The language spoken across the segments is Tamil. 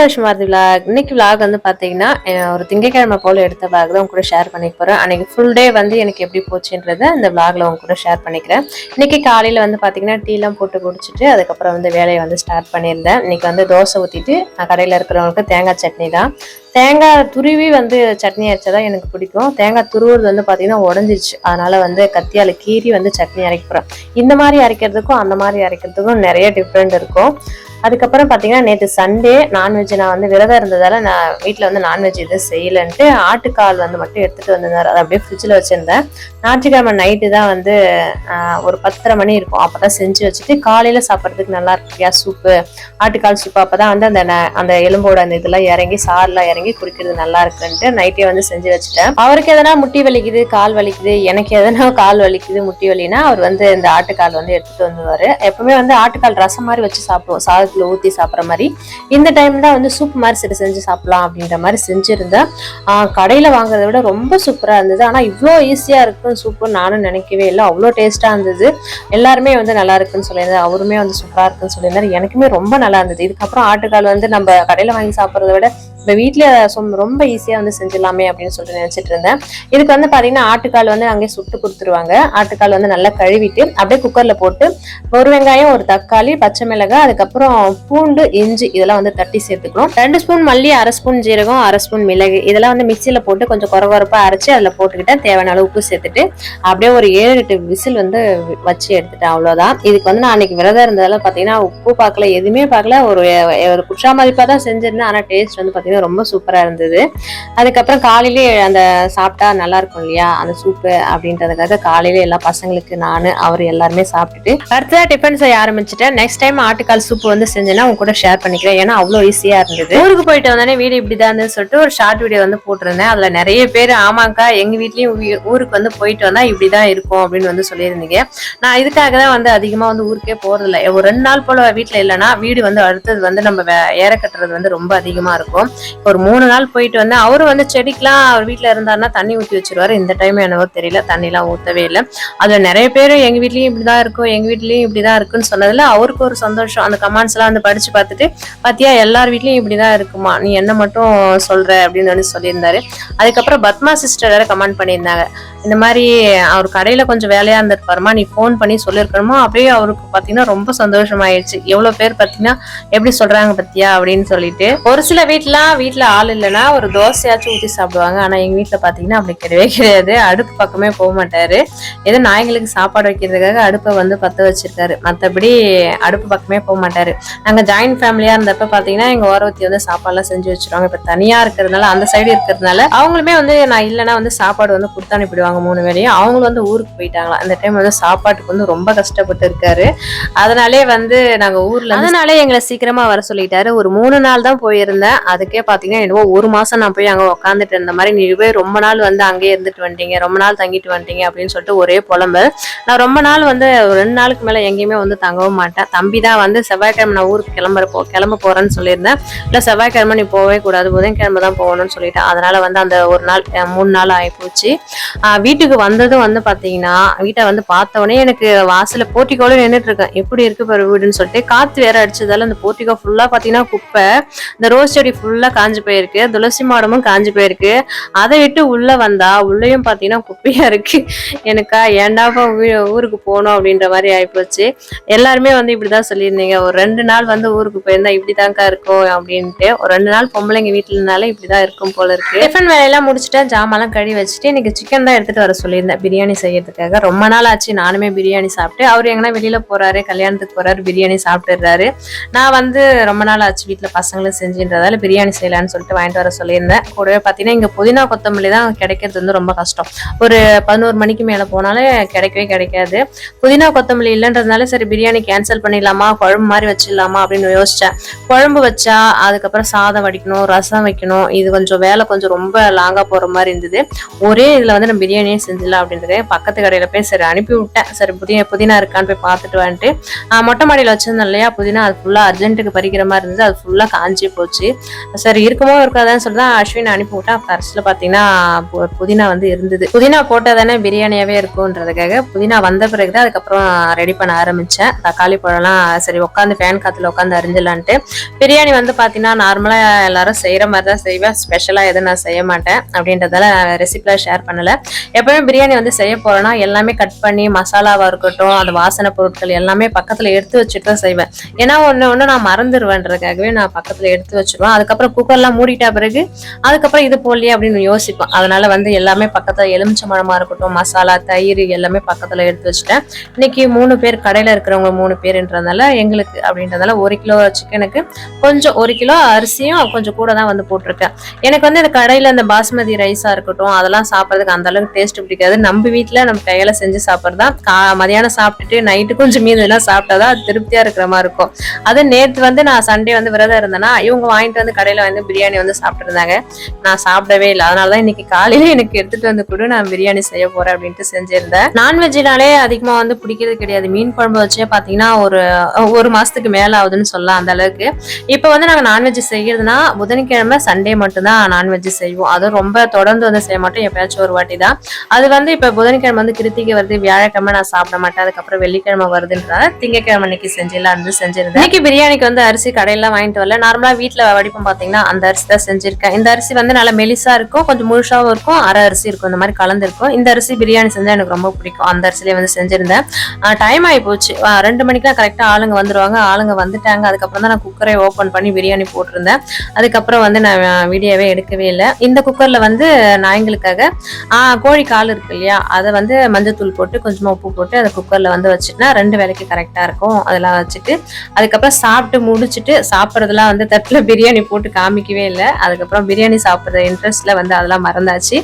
ஃப்ரெண்ட்ஸ் வெல்கம் விலாக் இன்னைக்கு விலாக் வந்து பார்த்தீங்கன்னா ஒரு திங்கக்கிழமை போல எடுத்த விலாக் தான் உங்க கூட ஷேர் பண்ணிக்க போகிறேன் அன்னைக்கு ஃபுல் டே வந்து எனக்கு எப்படி போச்சுன்றத இந்த விலாகில் உங்க கூட ஷேர் பண்ணிக்கிறேன். இன்னைக்கு காலையில் வந்து பார்த்தீங்கன்னா டீலாம் போட்டு குடிச்சிட்டு அதுக்கப்புறம் வந்து வேலையை வந்து ஸ்டார்ட் பண்ணியிருந்தேன். இன்னைக்கு வந்து தோசை ஊற்றிட்டு கடையில் இருக்கிறவங்களுக்கு தேங்காய் சட்னி தான். தேங்காய் துருவி வந்து சட்னி அரைச்சா எனக்கு பிடிக்கும். தேங்காய் துருவுறது வந்து பார்த்தீங்கன்னா உடஞ்சிச்சு அதனால வந்து கத்தியால் கீறி வந்து சட்னி அரைக்க போகிறேன் இந்த மாதிரி அரைக்கிறதுக்கும் அந்த மாதிரி அரைக்கிறதுக்கும் நிறைய டிஃப்ரெண்ட் இருக்கும். அதுக்கப்புறம் பார்த்தீங்கன்னா நேற்று சண்டே நான்வெஜ் நான் வந்து விரதம் இருந்ததால் நான் வீட்டில் வந்து நான்வெஜ் எதுவும் செய்யலைன்ட்டு ஆட்டுக்கால் வந்து மட்டும் எடுத்துகிட்டு வந்திருந்தார். அதை அப்படியே ஃப்ரிட்ஜில் வச்சுருந்தேன். ஞாயிற்றுக்கிழமை நைட்டு தான் வந்து ஒரு பத்தரை மணி இருக்கும். அப்போ தான் செஞ்சு வச்சுட்டு காலையில் சாப்பிட்றதுக்கு நல்லா இருக்கியா சூப்பு ஆட்டுக்கால் சூப்பு அப்போ தான் வந்து அந்த ந- அந்த எலும்போட அந்த இதெல்லாம் இறங்கி சாரெலாம் இறங்கி குடிக்கிறது நல்லா இருக்குன்ட்டு நைட்டே வந்து செஞ்சு வச்சுட்டேன். அவருக்கு எதனா முட்டி வலிக்குது கால் வலிக்குது எனக்கு எதனா கால் வலிக்குது முட்டி வலினா அவர் வந்து இந்த ஆட்டுக்கால் வந்து எடுத்துகிட்டு வந்துவார் எப்பவுமே வந்து ஆட்டுக்கால் ரசம் மாதிரி வச்சு சாப்பிடுவோம். சாதத்துல ஊற்றி சாப்பிட்ற மாதிரி. இந்த டைம் தான் வந்து சூப் மாதிரி சரி செஞ்சு சாப்பிடலாம் அப்படின்ற மாதிரி செஞ்சுருந்தேன். கடையில் வாங்குறத வாங்குறதை விட ரொம்ப சூப்பராக இருந்தது. ஆனால் இவ்வளோ ஈஸியாக இருக்கும் சூப்பு நானும் நினைக்கவே இல்லை. அவ்வளோ டேஸ்ட்டாக இருந்தது. எல்லாருமே வந்து நல்லா இருக்குன்னு சொல்லியிருந்தாரு. அவருமே வந்து சூப்பராக இருக்குன்னு சொல்லியிருந்தாரு. எனக்குமே ரொம்ப நல்லா இருந்தது. இதுக்கப்புறம் ஆட்டுக்கால் வந்து நம்ம கடையில் வாங்கி சாப்பிட்றத விட இப்போ வீட்டில் ரொம்ப ஈஸியாக வந்து செஞ்சிடலாமே அப்படின்னு சொல்லிட்டு நினச்சிட்டு இருந்தேன். இதுக்கு வந்து பார்த்தீங்கன்னா ஆட்டுக்கால் வந்து அங்கேயே சுட்டு கொடுத்துருவாங்க. ஆட்டுக்கால் வந்து நல்லா கழுவிட்டு அப்படியே குக்கரில் போட்டு ஒரு வெங்காயம் ஒரு தக்காளி பச்சை மிளகாய் அதுக்கப்புறம் பூண்டு இஞ்சி இதெல்லாம் வந்து தட்டி சேர்த்துக்கணும். ரெண்டு ஸ்பூன் மல்லி அரை ஸ்பூன் ஜீரகம் அரை ஸ்பூன் மிளகு இதெல்லாம் வந்து மிக்சியில் போட்டு கொஞ்சம் குறை குறைப்பாக அரைச்சி அதில் போட்டுக்கிட்டேன் தேவையான அளவு உப்பு சேர்த்துட்டு அப்படியே ஒரு ஏழு எட்டு விசில் வந்து வச்சு எடுத்துட்டேன் அவ்வளோதான் இதுக்கு வந்து நான் அன்னைக்கு விரதம் இருந்ததால பார்த்தீங்கன்னா உப்பு பார்க்கல எதுவுமே பார்க்கல ஒரு ஒரு குற்றா மதிப்பாக தான் செஞ்சிருந்தேன். ஆனால் டேஸ்ட் வந்து பார்த்தீங்கன்னா ரொம்ப சூப்பராக இருந்தது. அதுக்கப்புறம் காலையிலே அந்த சாப்பிட்டா நல்லா இருக்கும் இல்லையா? அந்த சூப்பு அப்படின்றதுக்காக காலையில எல்லா பசங்களுக்கு நான் அவர் எல்லாருமே சாப்பிட்டுட்டு அடுத்ததாக டிஃபன் செய்ய ஆரம்பிச்சுட்டேன். நெக்ஸ்ட் டைம் ஆட்டுக்கால் சூப் வந்து செஞ்சேன்னா உங்க கூட ஷேர் பண்ணிக்கிறேன். ஏன்னா அவ்வளோ ஈஸியாக இருந்தது. ஊருக்கு போயிட்டு வந்தோடனே வீடு இப்படிதான் இருந்ததுன்னு சொல்லிட்டு ஒரு ஷார்ட் வீடியோ வந்து போட்டிருந்தேன். அதில் நிறைய பேர் ஆமாக்கா எங்கள் வீட்லேயும் ஊ- ஊருக்கு வந்து போயிட்டு இப்படி தான் இருக்கும் அப்படின்னு வந்து சொல்லியிருந்தீங்க. நான் இதுக்காக தான் வந்து அதிகமாக வந்து ஊருக்கே போகிறதில்ல ஒரு ரெண்டு நாள் போல் வீட்டில் இல்லைன்னா வீடு வந்து அடுத்தது வந்து நம்ம ஏற கட்டுறது வந்து ரொம்ப அதிகமாக இருக்கும். ஒரு மூணு நாள் போயிட்டு வந்தேன். அவரு வந்து செடிக்கெல்லாம் அவர் வீட்டில் இருந்தாருன்னா தண்ணி ஊத்தி வச்சிருவாரு. இந்த டைம் என்னவோ தெரியல தண்ணிலாம் ஊத்தவே இல்லை. அதுல நிறைய பேர் எங்க வீட்லயும் இப்படிதான் இருக்கும் எங்க வீட்லயும் இப்படிதான் இருக்குன்னு சொன்னதுல அவருக்கு ஒரு சந்தோஷம். அந்த கமெண்ட்ஸ் எல்லாம் வந்து படிச்சு பார்த்துட்டு பாத்தியா எல்லார் வீட்லயும் இப்படிதான் இருக்குமா? நீ என்ன மட்டும் சொல்ற? அப்படின்னு வந்து சொல்லியிருந்தாரு. அதுக்கப்புறம் பத்மா சிஸ்டர் வேற கமெண்ட் பண்ணியிருந்தாங்க. இந்த மாதிரி அவர் கடையில கொஞ்சம் வேலையா இருந்திருப்பாருமா? நீ ஃபோன் பண்ணி சொல்லியிருக்கணுமா? அப்படியே அவருக்கு பாத்தீங்கன்னா ரொம்ப சந்தோஷமாயிடுச்சு எவ்வளவு பேர் பாத்தீங்கன்னா எப்படி சொல்றாங்க பத்தியா? அப்படின்னு சொல்லிட்டு ஒரு சில வீட்லாம் வீட்டில் ஆள் இல்லைன்னா ஒரு தோசையாச்சும் ஊற்றி சாப்பிடுவாங்க. ஆனால் எங்கள் வீட்டில் பார்த்தீங்கன்னா அப்படி கிடையவே கிடையாது. அடுப்பு பக்கமே போக மாட்டார். ஏதோ நாய்களுக்கு சாப்பாடு வைக்கிறதுக்காக அடுப்பை வந்து பற்ற வச்சுருக்காரு. மற்றபடி அடுப்பு பக்கமே போக மாட்டார். நாங்கள் ஜாயின்ட் ஃபேமிலியாக இருந்தப்போ பார்த்தீங்கன்னா எங்கள் ஓரவத்தி வந்து சாப்பாடுலாம் செஞ்சு வச்சிருவாங்க. இப்போ தனியாக இருக்கிறதுனால அந்த சைடு இருக்கிறதுனால அவங்களுமே வந்து நான் இல்லைன்னா வந்து சாப்பாடு வந்து கொடுத்து அனுப்பிடுவாங்க மூணு வேளையும். அவங்களும் வந்து ஊருக்கு போயிட்டாங்களா. அந்த டைம் வந்து சாப்பாட்டுக்கு வந்து ரொம்ப கஷ்டப்பட்டு இருக்காரு. அதனாலே வந்து நாங்கள் ஊரில் அதனாலே எங்களை சீக்கிரமாக வர சொல்லிட்டாரு. ஒரு மூணு நாள் தான் போயிருந்தேன். அதுக்கே பாத்தீங்கன்னா என்னவோ ஒரு மாதம் நான் போய் அங்கே உட்காந்துட்டு இருந்த மாதிரி நீ போய் ரொம்ப நாள் வந்து அங்கேயே இருந்துட்டு வந்துட்டீங்க ரொம்ப நாள் தங்கிட்டு வந்துட்டீங்க அப்படின்னு சொல்லிட்டு ஒரே புலம்பு. நான் ரொம்ப நாள் வந்து ரெண்டு நாளுக்கு மேலே எங்கேயுமே வந்து தங்கவும் மாட்டேன். தம்பி தான் வந்து செவ்வாய்க்கிழமை நான் ஊருக்கு கிளம்புறப்போ கிளம்ப போகிறேன்னு சொல்லியிருந்தேன். இல்லை செவ்வாய்க்கிழமை நீ போகவே கூடாது புதன்கிழமை தான் போகணும்னு சொல்லிட்டேன். அதனால் வந்து அந்த ஒரு நாள் மூணு நாள் ஆகிப்போச்சு வீட்டுக்கு வந்ததும் வந்து பார்த்தீங்கன்னா வீட்டை வந்து பார்த்தோன்னே எனக்கு வாசலில் போட்டிக்கோல நின்றுட்டு இருக்கேன். எப்படி இருக்கு பாரு வீடுன்னு சொல்லிட்டு காற்று வேற அடிச்சதால அந்த போட்டிக்கோ ஃபுல்லாக பார்த்தீங்கன்னா குப்பை. இந்த ரோஸ் செடி ஃபுல்லாக ஃபுல்லா காஞ்சி போயிருக்கு. துளசி மாடமும் காஞ்சி போயிருக்கு. அதை விட்டு உள்ள வந்தா உள்ளேயும் பாத்தீங்கன்னா குப்பையா இருக்கு. எனக்கா ஏண்டாப்பா ஊ- ஊருக்கு போகணும் அப்படின்ற மாதிரி ஆயிப்போச்சு. எல்லாருமே வந்து இப்படிதான் சொல்லியிருந்தீங்க. ஒரு ரெண்டு நாள் வந்து ஊருக்கு போயிருந்தா இப்படிதான்க்கா இருக்கும் அப்படின்ட்டு. ஒரு ரெண்டு நாள் பொம்பளைங்க வீட்டுல இப்படி இப்படிதான் இருக்கும் போல இருக்கு. டிஃபன் வேலையெல்லாம் முடிச்சுட்டு ஜாமெல்லாம் கழுவி வச்சுட்டு இன்னைக்கு சிக்கன் தான் எடுத்துட்டு வர சொல்லியிருந்தேன். பிரியாணி செய்யறதுக்காக. ரொம்ப நாள் ஆச்சு. நானுமே பிரியாணி சாப்பிட்டு அவர் எங்கன்னா வெளியில போறாரு கல்யாணத்துக்கு போறாரு பிரியாணி சாப்பிட்டுறாரு நான் வந்து ரொம்ப நாள் ஆச்சு வீட்டுல பசங்களும் செஞ்சுன்றதால பிரியாணி செய்யலான்னு சொல்லிட்டு வாங்கிட்டு வர சொல்லியிருந்தேன். கூடவே பார்த்தீங்கன்னா இங்கே புதினா கொத்தமல்லி தான் கிடைக்கிறது வந்து ரொம்ப கஷ்டம். ஒரு பதினோரு மணிக்கு மேலே போனாலே கிடைக்கவே கிடைக்காது. புதினா கொத்தமல்லி இல்லைன்றதுனால சரி பிரியாணி கேன்சல் பண்ணிடலாமா? குழம்பு மாதிரி வச்சிடலாமா அப்படின்னு யோசித்தேன் குழம்பு வச்சா அதுக்கப்புறம் சாதம் வடிக்கணும் ரசம் வைக்கணும். இது கொஞ்சம் வேலை கொஞ்சம் ரொம்ப லாங்காக போகிற மாதிரி இருந்தது. ஒரே இதில் வந்து நம்ம பிரியாணியே செஞ்சிடலாம் அப்படின்றது பக்கத்து கடையில் போய் சரி அனுப்பி விட்டேன். சரி புதிய புதினா இருக்கான்னு போய் பார்த்துட்டு வந்துட்டு மொட்டை மாடியில் வச்சிருந்தேன் இல்லையா புதினா அது ஃபுல்லாக அர்ஜென்ட்டுக்கு பறிக்கிற மாதிரி இருந்தது. அது ஃபுல்லாக காஞ்சி போச்சு. சரி சரி இருக்குமோ இருக்காதான்னு சொல்லி தான் அஸ்வின் அனுப்பி விட்டேன் கடைசியில் பார்த்தீங்கன்னா புதினா வந்து இருந்தது. புதினா போட்டால் தானே பிரியாணியாவே இருக்கும்ன்றதுக்காக புதினா வந்த பிறகு தான் அதுக்கப்புறம் ரெடி பண்ண ஆரம்பிச்சேன். தக்காளி பழம்லாம் சரி உட்காந்து ஃபேன் காத்துல உட்காந்து அறிஞ்சலான்ட்டு பிரியாணி வந்து பார்த்தீங்கன்னா நார்மலாக எல்லாரும் செய்கிற மாதிரி தான் செய்வேன் ஸ்பெஷலாக எதுவும் நான் செய்ய மாட்டேன். அப்படின்றதால ரெசிபிலாம் ஷேர் பண்ணல. எப்பவுமே பிரியாணி வந்து செய்ய போறேன்னா எல்லாமே கட் பண்ணி மசாலாவா இருக்கட்டும் அந்த வாசனை பொருட்கள் எல்லாமே பக்கத்துல எடுத்து வச்சுட்டு தான் செய்வேன். ஏன்னா ஒன்று ஒன்று நான் மறந்துடுவேன்றதுக்காகவே நான் பக்கத்துல எடுத்து வச்சிருவேன். அதுக்கப்புறம் குக்கர்லாம் மூடிட்ட பிறகு அதுக்கப்புறம் இது போடலையே அப்படின்னு யோசிப்பேன் அதனால வந்து எல்லாமே பக்கத்துல எலுமிச்சம்பழமா இருக்கட்டும் மசாலா தயிர் எல்லாமே பக்கத்துல எடுத்து வச்சுட்டேன். இன்னைக்கு மூணு பேர் கடையில இருக்கிறவங்க மூணு பேருன்றதுனால எங்களுக்கு அப்படின்றதுனால ஒரு கிலோ சிக்கனுக்கு கொஞ்சம் ஒரு கிலோ அரிசியும் கொஞ்சம் கூட தான் வந்து போட்டிருக்கேன். எனக்கு வந்து இந்த கடையில இந்த பாஸ்மதி ரைஸா இருக்கட்டும் அதெல்லாம் சாப்பிட்றதுக்கு அந்த அளவுக்கு டேஸ்ட் பிடிக்காது. நம்ம வீட்டில் நம்ம கையில் செஞ்சு சாப்பிட்றதா கா மதியானம் சாப்பிட்டுட்டு நைட்டு கொஞ்சம் மீது எல்லாம் சாப்பிட்டாதான் அது திருப்தியா இருக்கிற மாதிரி இருக்கும். அது நேற்று வந்து நான் சண்டே வந்து விரதம் இருந்தேன்னா இவங்க வாங்கிட்டு வந்து கடையில வந்து பிரியாணி வந்து சாப்பிட்டு இருந்தாங்க நான் சாப்பிடவே இல்லை. அதனால தான் இன்னைக்கு காலையில எனக்கு எடுத்துட்டு வந்து கூட நான் பிரியாணி செய்ய போறேன் அப்படின்ட்டு செஞ்சிருந்தேன். நான்வெஜ்னாலே அதிகமா வந்து பிடிக்கிறது கிடையாது. மீன் குழம்பு வச்சே பாத்தீங்கன்னா ஒரு ஒரு மாசத்துக்கு மேல ஆகுதுன்னு சொல்லலாம் அந்த அளவுக்கு. இப்போ வந்து நாங்கள் நான்வெஜ் செய்யறதுனா புதன்கிழமை சண்டே மட்டும்தான் நான்வெஜ் செய்வோம். அதுவும் ரொம்ப தொடர்ந்து வந்து செய்ய மாட்டோம். எப்பயாச்சும் ஒரு வாட்டி தான் அது வந்து இப்போ புதன்கிழமை வந்து கிருத்திகை வருது வியாழக்கிழமை நான் சாப்பிட மாட்டேன். அதுக்கப்புறம் வெள்ளிக்கிழமை வருதுன்றதால திங்கக்கிழமை அன்னைக்கு செஞ்சிடலாம் வந்து செஞ்சிருந்தேன். இன்னைக்கு பிரியாணிக்கு வந்து அரிசி கடையில வாங்கிட்டு வரல. நார்மலா வீட்டில் வடிப்போம் பார்த்தீங்கன்னா அந்த அரிசி தான் செஞ்சுருக்கேன். இந்த அரிசி வந்து நல்லா மெலிசாக இருக்கும் கொஞ்சம் முழுசாகவும் இருக்கும் அரை அரிசி இருக்கும் இந்த மாதிரி கலந்துருக்கும். இந்த அரிசி பிரியாணி செஞ்சால் எனக்கு ரொம்ப பிடிக்கும். அந்த அரிசிலே வந்து செஞ்சுருந்தேன். டைம் ஆகி போச்சு. ரெண்டு மணிக்கெலாம் கரெக்டாக ஆளுங்க வந்துடுவாங்க ஆளுங்க வந்துட்டாங்க. அதுக்கப்புறம் தான் நான் குக்கரை ஓப்பன் பண்ணி பிரியாணி போட்டிருந்தேன். அதுக்கப்புறம் வந்து நான் வீடியோவே எடுக்கவே இல்லை. இந்த குக்கரில் வந்து நாய்ங்களுக்காக கோழி கால் இருக்கு இல்லையா? அதை வந்து மஞ்சத்தூள் போட்டு கொஞ்சமாக உப்பு போட்டு அதை குக்கரில் வந்து வச்சுட்டுனா ரெண்டு வேலைக்கு கரெக்டாக இருக்கும். அதெல்லாம் வச்சுட்டு அதுக்கப்புறம் சாப்பிட்டு முடிச்சுட்டு சாப்பிட்றதுலாம் வந்து தட்டில் பிரியாணி போட்டு காமிக்கவே இல்லை. அதுக்கப்புறம் பிரியாணி சாப்பிட்ற இன்ட்ரெஸ்ட்டில் வந்து அதெல்லாம் மறந்தாச்சு.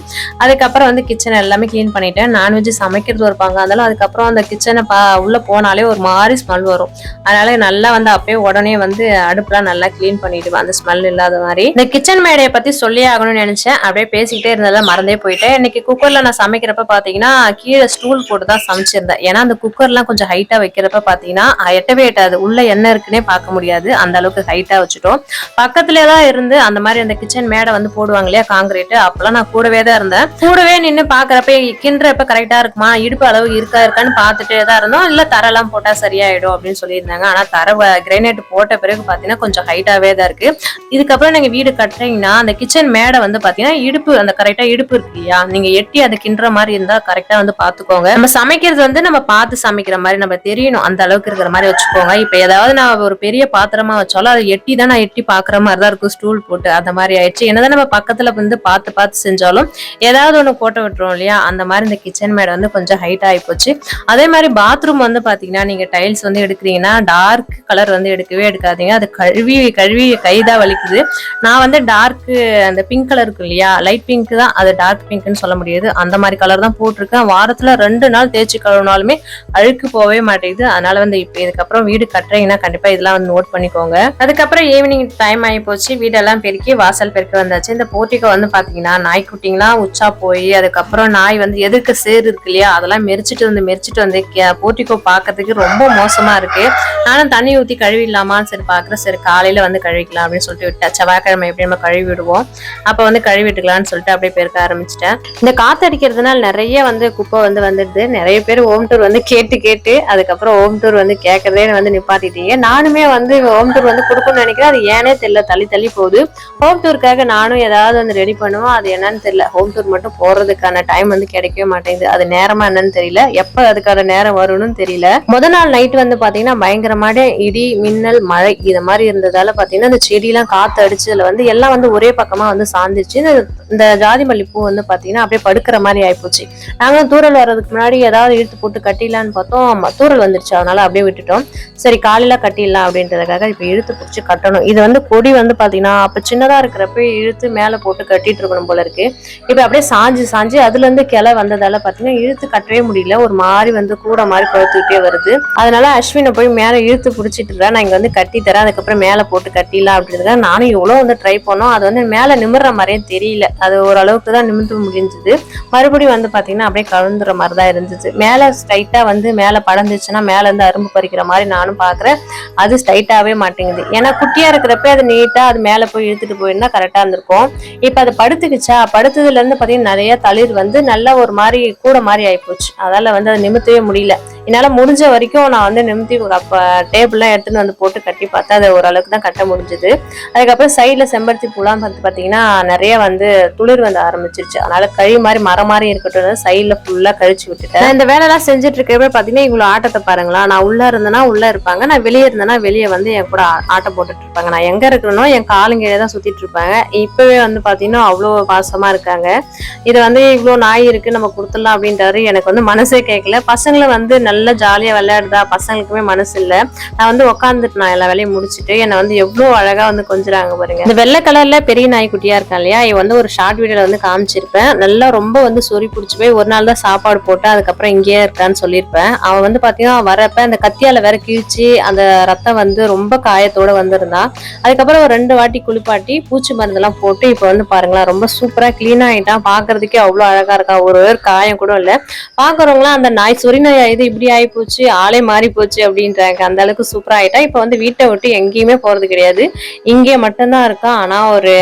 அதுக்கப்புறம் வந்து கிச்சன் எல்லாமே க்ளீன் பண்ணிட்டேன். நான்வெஜ் சமைக்கிறது ஒரு பங்கு அதுக்கப்புறம் அந்த கிச்சனை பா உள்ளே போனாலே ஒரு மாதிரி ஸ்மெல் வரும். அதனால நல்லா வந்து அப்பயே உடனே வந்து அடுப்புலாம் நல்லா க்ளீன் பண்ணிடுவேன் அந்த ஸ்மெல் இல்லாத மாதிரி. இந்த கிச்சன் மேடையை பத்தி சொல்லி ஆகணும்னு நினைச்சேன். அப்படியே பேசிக்கிட்டே இருந்ததெல்லாம் மறந்தே போயிட்டேன். இன்னைக்கு குக்கர்ல நான் சமைக்கிறப்ப பாத்தீங்கன்னா கீழே ஸ்டூல் போட்டு தான் சமைச்சிருந்தேன். ஏன்னா அந்த குக்கர்லாம் கொஞ்சம் ஹைட்டா வைக்கிறப்ப பாத்தீங்கன்னா எட்டவே எட்டாது. உள்ள என்ன இருக்குன்னே பார்க்க முடியாது. அந்த அளவுக்கு ஹைட்டா வச்சுட்டோம். பக்கத்துல தான் இருந்து அந்த மாதிரி அந்த கிச்சன் மேடை வந்து போடுவாங்க இல்லையா காங்கிரீட் அப்பெல்லாம் நான் கூடவே தான் இருந்தேன். கூடவே நின்று பாக்குறப்ப கிண்டுறப்ப கரெக்டா இருக்குமா? இடுப்பு அளவு இருக்கா இருக்கான்னு பார்த்துட்டே தான் இருந்தோம். இல்ல தரெல்லாம் போட்டா சரியாயிடும் அப்படின்னு சொல்லியிருந்தாங்க. ஆனா தர கிரைனைட் போட்ட பிறகு பாத்தீங்கன்னா கொஞ்சம் ஹைட்டாவே தான் இருக்கு. இதுக்கப்புறம் நீங்க வீடு கட்டுறீங்கன்னா அந்த கிச்சன் மேடை வந்து பாத்தீங்கன்னா இடுப்பு அந்த கரெக்டா இடுப்பு இருக்கு இல்லையா? நீங்க எட்டி அதை கிண்டுற மாதிரி இருந்தா கரெக்டா வந்து பாத்துக்கோங்க நம்ம சமைக்கிறது வந்து நம்ம பார்த்து சமைக்கிற மாதிரி நம்ம தெரியணும். அந்த அளவுக்கு இருக்கிற மாதிரி வச்சுக்கோங்க. இப்ப ஏதாவது நான் ஒரு பெரிய பாத்திரமா வச்சாலும் அதை எட்டி தான் நான் எட்டி பாக்குற மாதிரி தான் இருக்கும். ஸ்டூல் போட்டு அந்த மாதிரி ஆயிடுச்சு. என்னதான் நம்ம பக்கத்துல வந்து பார்த்து பார்த்து செஞ்சாலும் ஏதாவது ஒன்று போட்டு விட்டுரும் இல்லையா? அந்த மாதிரி இந்த கிச்சன் மேட் வந்து கொஞ்சம் ஹைட் ஆகி போச்சு. அதே மாதிரி பாத்ரூம் வந்து பாத்தீங்கன்னா நீங்க டைல்ஸ் வந்து எடுக்கிறீங்கன்னா டார்க் கலர் வந்து எடுக்கவே எடுக்காதீங்க. அது கழுவி கழுவி கைதான் வலிக்குது. நான் வந்து டார்க்கு அந்த பிங்க் கலர் இருக்கு இல்லையா? லைட் பிங்க் தான். அது டார்க் பிங்க்னு சொல்ல முடியாது. அந்த மாதிரி கலர் தான் போட்டிருக்கேன். வாரத்துல ரெண்டு நாள் தேய்ச்சி கழுவினாலுமே அழுக்கு போகவே மாட்டேங்குது. அதனால வந்து இப்போ இதுக்கப்புறம் வீடு கட்டுறீங்கன்னா கண்டிப்பா இதெல்லாம் வந்து நோட் பண்ணிக்கோங்க. அதுக்கப்புறம் ஈவினிங் டைம் ஆகி போச்சு. வீடெல்லாம் பெருக்கி வாசல் பெருக்க வந்தாச்சு. இந்த போர்ட்டிகோ வந்து பாத்தீங்கன்னா நாய்க்குட்டிங்களாம் உச்சா போய் அதுக்கப்புறம் நாய் வந்து எதிர்க்க சேரு இருக்கு இல்லையா அதெல்லாம் மெரிச்சிட்டு வந்து மெரிச்சிட்டு வந்து போர்ட்டிகோ பார்க்கறதுக்கு ரொம்ப மோசமா இருக்கு. நானும் தண்ணி ஊத்தி கழுவிடலாமான்னு சரி பாக்குறேன் சரி காலையில வந்து கழுவிக்கலாம் அப்படின்னு சொல்லிட்டு விட்டேன். செவ்வாய்க்கிழமை எப்படி நம்ம கழுவி விடுவோம் அப்ப வந்து கழுவி விட்டுக்கலாம்னு சொல்லிட்டு அப்படியே பெருக்க ஆரம்பிச்சிட்டேன். இந்த காற்றடிக்கிறதுனால நிறைய வந்து குப்பை வந்து வந்துடுது. நிறைய பேர் ஹோம் டூர் வந்து கேட்டு கேட்டு அதுக்கப்புறம் ஹோம் டூர் வந்து கேட்கறதே வந்து நிப்பாட்டிட்டீங்க. நானுமே வந்து ஹோம் டூர் வந்து கொடுக்கணும்னு நினைக்கிறேன். அது ஏனே தெரியல தள்ளி தள்ளி போகுது. ஹோம் டூருக்காக நானும் ஏதாவது வந்து ரெடி பண்ணுவோம். அது என்னன்னு தெரியல. ஹோம் டூர் மட்டும் போறதுக்கான டைம் வந்து கிடைக்கவே மாட்டேங்குது. அது நேரமா என்னன்னு தெரியல. எப்ப அதுக்கான நேரம் வரும்னு தெரியல. முத நாள் நைட் வந்து பாத்தீங்கன்னா பயங்கரமான இடி மின்னல் மழை இது மாதிரி இருந்ததால பார்த்தீங்கன்னா அந்த செடியெல்லாம் காற்று அடிச்சதுல வந்து எல்லாம் வந்து ஒரே பக்கமாக வந்து சாஞ்சிச்சு இந்த ஜாதி மல்லிப்பூ வந்து பார்த்தீங்கன்னா அப்படியே படுக்கிற மாதிரி ஆயிப்போச்சு. நாங்கள் தூரல் வர்றதுக்கு முன்னாடி ஏதாவது இழுத்து போட்டு கட்டிடலான்னு பார்த்தோம். தூரல் வந்துருச்சு. அதனால அப்படியே விட்டுட்டோம். சரி காலையில் கட்டிடலாம் அப்படின்றதுக்காக இப்போ இழுத்து பிடிச்சி கட்டணும். இது வந்து கொடி வந்து பார்த்தீங்கன்னா அப்போ சின்னதாக இருக்கிறப்ப இழுத்து மேலே போட்டு கட்டிட்டு இருக்கணும் போல இருக்கு. இப்போ அப்படியே சாஞ்சு சாஞ்சு அதுலேருந்து கிளை வந்ததால பார்த்தீங்கன்னா இழுத்து கட்டவே முடியல. ஒரு மாதிரி வந்து கூட மாதிரி கொழுத்துக்கிட்டே வருது. அதனால அஸ்வினை போய் மேலே இழுத்து பிடிச்சிட்டு நான் இங்கே வந்து கட்டி தரேன் அதுக்கப்புறம் மேலே போட்டு கட்டிடலாம் அப்படின்றதுக்காக நானும் எவ்வளோ வந்து ட்ரை பண்ணோம். அது வந்து மேலே நிமிடுற மாதிரியே தெரியல. அது ஓரளவுக்கு தான் நிமிர்ந்து முடிஞ்சது. மறுபடியும் வந்து பார்த்தீங்கன்னா அப்படியே கலந்துற மாதிரி தான் இருந்துச்சு. மேலே ஸ்ட்ரைட்டாக வந்து மேலே படந்துச்சுன்னா மேலேருந்து அரும்பு பறிக்கிற மாதிரி நானும் பார்க்குறேன் அது ஸ்ட்ரைட்டாகவே மாட்டேங்குது. ஏன்னா குட்டியாக இருக்கிறப்ப அது நீட்டாக அது மேலே போய் இழுத்துட்டு போயிருந்தா கரெக்டாக இருந்திருக்கும். இப்போ அது படுத்துக்குச்சா? படுத்ததுலேருந்து பார்த்தீங்கன்னா நிறைய தளிர் வந்து நல்லா ஒரு மாதிரி கூட மாதிரி ஆகிப்போச்சு அதால் வந்து அதை நிமித்தவே முடியல. என்னால் முடிஞ்ச வரைக்கும் நான் வந்து நிமித்தி அப்போ டேபிள்லாம் எடுத்துன்னு வந்து போட்டு கட்டி பார்த்தா அது ஓரளவுக்கு தான் கட்ட முடிஞ்சுது. அதுக்கப்புறம் சைடில் செம்பருத்தி பூலாம் பார்த்து பார்த்தீங்கன்னா நிறைய வந்து துளிர் வந்து ஆரம்பிச்சிருச்சு. அதனால கழி மாதிரி மரம் மாதிரி இருக்கட்டும் சைடில் ஃபுல்லாக கழிச்சு விட்டுட்டேன். இந்த வேலைலாம் செஞ்சுட்டு இருக்கப்ப பார்த்தீங்கன்னா இவ்வளோ ஆட்டத்தை பாருங்களா. நான் உள்ளே இருந்தேன்னா உள்ளே இருப்பாங்க. நான் வெளியே இருந்தேன்னா வெளியே வந்து என் கூட ஆட்டம் போட்டுட்டு இருப்பாங்க. நான் எங்கே இருக்கணும் என் காலுங்கீழே தான் சுற்றிட்டு இருப்பாங்க. இப்போவே வந்து பார்த்தீங்கன்னா அவ்வளோ பாசமாக இருக்காங்க. இது வந்து இவ்வளோ நாய் இருக்குது நம்ம கொடுத்துடலாம் அப்படின்றாரு. எனக்கு வந்து மனசே கேட்கல. பசங்களை வந்து நல்லா நல்லா ஜாலியாக விளையாடுதா? பசங்களுக்குமே மனசு இல்லை நான் வந்து உட்காந்துட்டு நான் எல்லா வேலையும் முடிச்சுட்டு என்னை வந்து எவ்வளோ அழகாக வந்து கொஞ்சிறாங்க பாருங்க. இந்த வெள்ளை கலரில் பெரிய நாய்க்குட்டியாக இருக்கான் இல்லையா? இவன் வந்து ஒரு ஷார்ட் வீடியோவில் வந்து காமிச்சிருப்பேன். நல்லா ரொம்ப வந்து சொறி பிடிச்சி போய் ஒரு நாள் தான் சாப்பாடு போட்டு அதுக்கப்புறம் இங்கேயே இருக்கான்னு சொல்லியிருப்பேன். அவன் வந்து பார்த்தீங்கன்னா வரப்ப அந்த கத்தியால் வேற கிழிச்சு அந்த ரத்தம் வந்து ரொம்ப காயத்தோட வந்திருந்தான். அதுக்கப்புறம் ஒரு ரெண்டு வாட்டி குளிப்பாட்டி பூச்சி மருந்தெல்லாம் போட்டு இப்போ வந்து பாருங்களேன் ரொம்ப சூப்பராக க்ளீன் ஆகிட்டான் பாக்குறதுக்கே அவ்வளோ அழகாக இருக்கா? ஒரு காயம் கூட இல்லை. பார்க்குறவங்களாம் அந்த நாய் சொறி நாய் இது இப்படி ஆகி போச்சு ஆளே மாறி போச்சு அப்படின்றாங்க. அந்த அளவுக்கு சூப்பராக ஆகிட்டா இப்போ வந்து வீட்டை விட்டு எங்கேயுமே போகிறது கிடையாது. இங்கே மட்டும்தான் இருக்கா? ஆனால் ஒரு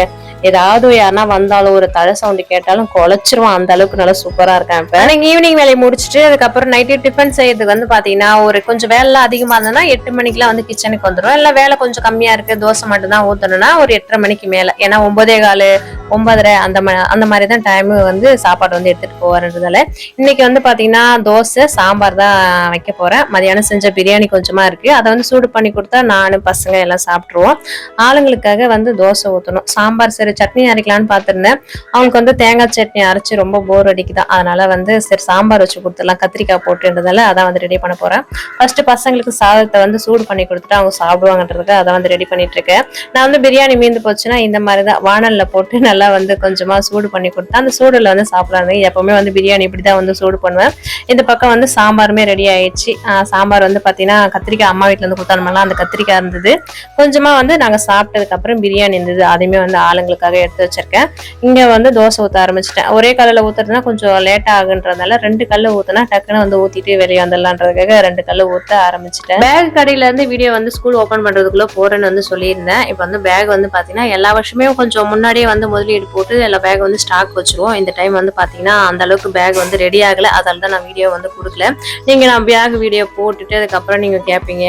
ஏதாவது யாருன்னா வந்தாலும் ஒரு தலை சவுண்டு கேட்டாலும் குலைச்சிருவான் அந்த அளவுக்கு நல்லா சூப்பரா இருக்கான் இப்ப. எனக்கு ஈவினிங் வேலையை முடிச்சுட்டு அதுக்கப்புறம் நைட்டு டிஃபன் செய்யறதுக்கு வந்து பாத்தீங்கன்னா ஒரு கொஞ்சம் வேலை அதிகமா இருந்ததுன்னா எட்டு மணிக்கெல்லாம் வந்து கிச்சனுக்கு வந்துடும் இல்ல வேலை கொஞ்சம் கம்மியா இருக்கு தோசை மட்டும் தான் ஊத்தணும்னா ஒரு எட்டரை மணிக்கு மேல. ஏன்னா ஒன்பதே காலு ஒன்பதரை அந்த அந்த மாதிரி தான் டைம் வந்து சாப்பாடு வந்து எடுத்துட்டு போவாருன்றதால இன்னைக்கு வந்து பாத்தீங்கன்னா தோசை சாம்பார் தான் வைக்க போறேன். மதியானம் செஞ்ச பிரியாணி கொஞ்சமா இருக்கு. அதை வந்து சூடு பண்ணி கொடுத்தா நானும் பசங்க எல்லாம் சாப்பிட்ருவோம் ஆளுங்களுக்காக வந்து தோசை ஊற்றணும் சாம்பார் சரி சட்னி அரைக்கலான்னு பார்த்துருந்தேன். அவங்களுக்கு வந்து தேங்காய் சட்னி அரைச்சி ரொம்ப போர் அடிக்குது. அதனால வந்து சரி சாம்பார் வச்சு கொடுத்துடலாம். கத்திரிக்காய் போட்டுன்றதால அதான் வந்து ரெடி பண்ண போறேன். ஃபர்ஸ்ட் பசங்களுக்கு சாதத்தை வந்து சூடு பண்ணி கொடுத்துட்டு அவங்க சாப்பிடுவாங்கன்றதுக்கு அதை வந்து ரெடி பண்ணிட்டு இருக்கேன். நான் வந்து பிரியாணி மீந்து போச்சுன்னா இந்த மாதிரி தான் வானல்ல போட்டு நல்லா வந்து கொஞ்சமா சூடு பண்ணி கொடுத்தா அந்த சூடுல வந்து சாப்பிடலாம். எப்பவுமே வந்து பிரியாணி இப்படி தான் வந்து சூடு பண்ணுவேன். இந்த பக்கம் வந்து சாம்பாருமே ரெடி ஆயிடுச்சு. சாம்பார் வந்து பாத்தீங்கன்னா கத்திரிக்காய் அம்மா வீட்டில் இருந்து கொடுத்தானுமெல்லாம் அந்த கத்திரிக்காய் இருந்தது. கொஞ்சமா வந்து நாங்க சாப்பிட்டதுக்கு அப்புறம் பிரியாணி இருந்தது. அதையுமே வந்து ஆளுங்களுக்கு ஆளுங்களுக்காக எடுத்து வச்சிருக்கேன். இங்க வந்து தோசை ஊத்த ஆரம்பிச்சிட்டேன். ஒரே கல்லுல ஊற்றுறதுனா கொஞ்சம் லேட் ஆகுன்றதுனால ரெண்டு கல்லு ஊத்துனா டக்குன்னு வந்து ஊத்திட்டு வெளியே வந்துடலான்றதுக்காக ரெண்டு கல்லு ஊத்த ஆரம்பிச்சிட்டேன். பேக் கடையில இருந்து வீடியோ வந்து ஸ்கூல் ஓபன் பண்றதுக்குள்ள போறேன்னு வந்து சொல்லியிருந்தேன். இப்போ வந்து பேக் வந்து பாத்தீங்கன்னா எல்லா வருஷமே கொஞ்சம் முன்னாடியே வந்து முதலீடு போட்டு எல்லா பேக் வந்து ஸ்டாக் வச்சிருவோம். இந்த டைம் வந்து பாத்தீங்கன்னா அந்த அளவுக்கு பேக் வந்து ரெடி ஆகல. அதால் தான் நான் வீடியோ வந்து கொடுக்கல. நீங்க நான் பேக் வீடியோ போட்டுட்டு அதுக்கப்புறம் நீங்க கேட்பீங்க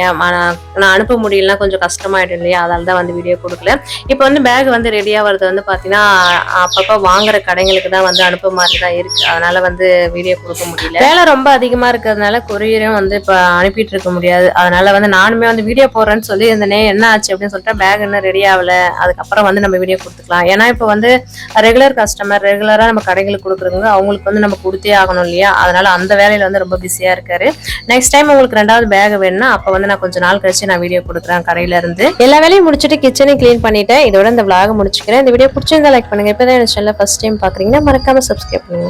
நான் அனுப்ப முடியலன்னா கொஞ்சம் கஷ்டமாயிடும் இல்லையா? அதால தான் வந்து வீடியோ கொடுக்கல. இப்போ வந்து பேக் வந்து ரெடியா வரது வந்து பாத்தீங்கன்னா அப்பப்போ வாங்குற கடைங்களுக்கு தான் வந்து அனுப்ப மாதிரி தான் இருக்கு. அதனால வந்து வீடியோ கொடுக்க முடியல. வேலை ரொம்ப அதிகமா இருக்கிறதுனால கொரியரும் வந்து இப்போ அனுப்பிட்டு இருக்க முடியாது. அதனால வந்து நானுமே வந்து வீடியோ போடுறேன்னு சொல்லி இருந்தேனே என்ன ஆச்சு அப்படின்னு சொல்லிட்டு பேக் இன்னும் ரெடி ஆகல. அதுக்கப்புறம் வந்து நம்ம வீடியோ கொடுத்துக்கலாம். ஏன்னா இப்போ வந்து ரெகுலர் கஸ்டமர் ரெகுலராக நம்ம கடைகளுக்கு கொடுக்குறவங்க அவங்களுக்கு வந்து நம்ம கொடுத்தே ஆகணும் இல்லையா? அதனால அந்த வேலையில வந்து ரொம்ப பிஸியா இருக்காரு. நெக்ஸ்ட் டைம் உங்களுக்கு ரெண்டாவது பேக் வேணும்னா அப்போ வந்து நான் கொஞ்சம் நாள் கழிச்சு நான் வீடியோ கொடுக்குறேன் கடையில இருந்து. எல்லா வேலையும் முடிச்சுட்டு கிச்சனை க்ளீன் பண்ணிட்டேன். இதோட இந்த விளாக முடிச்சுக்கிறேன். இந்த வீடியோ பிடிச்சிருந்தா லைக் பண்ணுங்க. இப்போ தான் என்ன சேனல் டைம் பார்க்குறீங்கன்னா மறக்காம சப்ஸ்கிரைப் பண்ணுங்க.